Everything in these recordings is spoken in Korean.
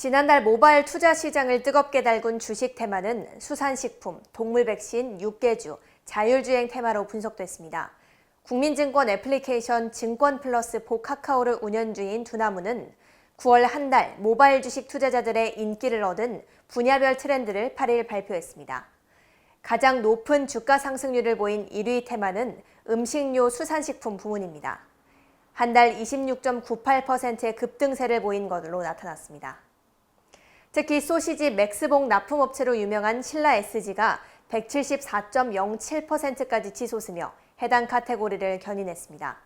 지난달 모바일 투자 시장을 뜨겁게 달군 주식 테마는 수산식품, 동물 백신, 육개주, 자율주행 테마로 분석됐습니다. 국민증권 애플리케이션 증권 플러스 보카카오를 운영 중인 두나무는 9월 한 달 모바일 주식 투자자들의 인기를 얻은 분야별 트렌드를 8일 발표했습니다. 가장 높은 주가 상승률을 보인 1위 테마는 음식료 수산식품 부문입니다. 한 달 26.98%의 급등세를 보인 것으로 나타났습니다. 특히 소시지 맥스봉 납품업체로 유명한 신라 SG가 174.07%까지 치솟으며 해당 카테고리를 견인했습니다.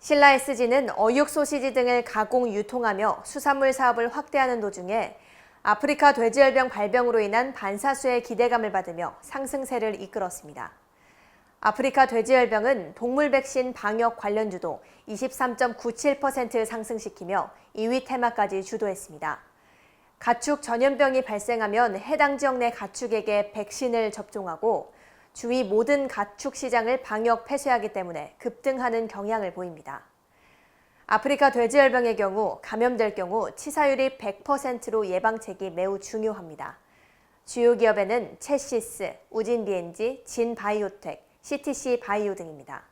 신라 SG는 어육 소시지 등을 가공 유통하며 수산물 사업을 확대하는 도중에 아프리카 돼지열병 발병으로 인한 반사수의 기대감을 받으며 상승세를 이끌었습니다. 아프리카 돼지열병은 동물 백신 방역 관련주도 23.97% 상승시키며 2위 테마까지 주도했습니다. 가축 전염병이 발생하면 해당 지역 내 가축에게 백신을 접종하고 주위 모든 가축 시장을 방역 폐쇄하기 때문에 급등하는 경향을 보입니다. 아프리카 돼지열병의 경우 감염될 경우 치사율이 100%로 예방책이 매우 중요합니다. 주요 기업에는 채시스, 우진 비엔지, 진 바이오텍, CTC 바이오 등입니다.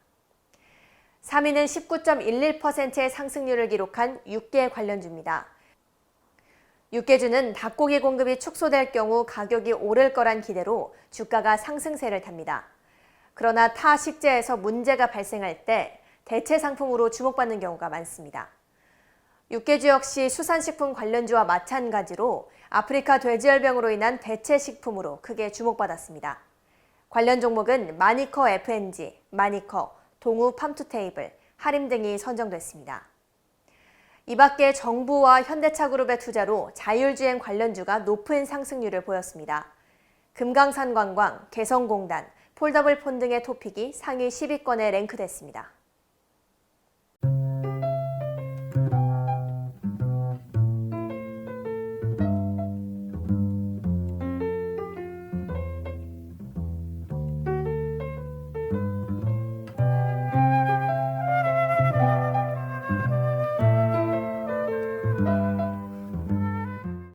3위는 19.11%의 상승률을 기록한 육계 관련주입니다. 육개주는 닭고기 공급이 축소될 경우 가격이 오를 거란 기대로 주가가 상승세를 탑니다. 그러나 타 식재에서 문제가 발생할 때 대체 상품으로 주목받는 경우가 많습니다. 육개주 역시 수산식품 관련주와 마찬가지로 아프리카 돼지열병으로 인한 대체 식품으로 크게 주목받았습니다. 관련 종목은 마니커 FNG, 마니커, 동우 팜투테이블, 하림 등이 선정됐습니다. 이 밖에 정부와 현대차 그룹의 투자로 자율주행 관련주가 높은 상승률을 보였습니다. 금강산 관광, 개성공단, 폴더블 폰 등의 토픽이 상위 10위권에 랭크됐습니다.